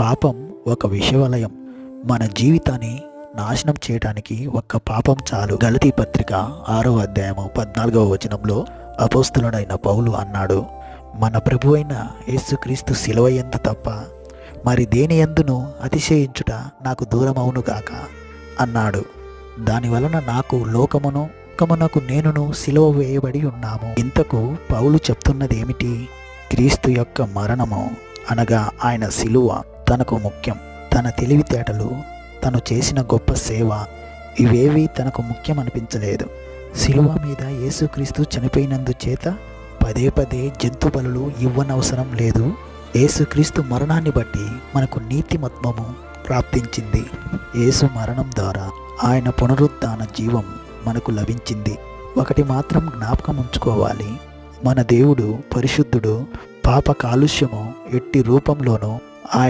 పాపం ఒక విషవలయం. మన జీవితాన్ని నాశనం చేయడానికి ఒక్క పాపం చాలు. గలతీ పత్రిక ఆరో అధ్యాయము పద్నాలుగవ వచనంలో అపోస్తులుడైన పౌలు అన్నాడు మన ప్రభు అయిన యేసుక్రీస్తు శిలవయందు తప్ప మరి దేని ఎందును అతిశయించుట నాకు దూరమవును గాక అన్నాడు. దాని వలన నాకు లోకమును లోకమునకు నేనును సిలువ వేయబడి ఉన్నాము. ఇంతకు పౌలు చెప్తున్నదేమిటి? క్రీస్తు యొక్క మరణము అనగా ఆయన సిలువ తనకు ముఖ్యం. తన తెలివితేటలు తను చేసిన గొప్ప సేవ ఇవేవి తనకు ముఖ్యం అనిపించలేదు. శిలువ మీద యేసుక్రీస్తు చనిపోయినందు చేత పదే పదే జంతు బలులు ఇవ్వనవసరం లేదు. యేసుక్రీస్తు మరణాన్ని బట్టి మనకు నీతిమత్వము ప్రాప్తించింది. యేసు మరణం ద్వారా ఆయన పునరుద్ధాన జీవం మనకు లభించింది. ఒకటి మాత్రం జ్ఞాపకం ఉంచుకోవాలి. మన దేవుడు పరిశుద్ధుడు పాప కాలుష్యము ఎట్టి రూపంలోనూ ఆయన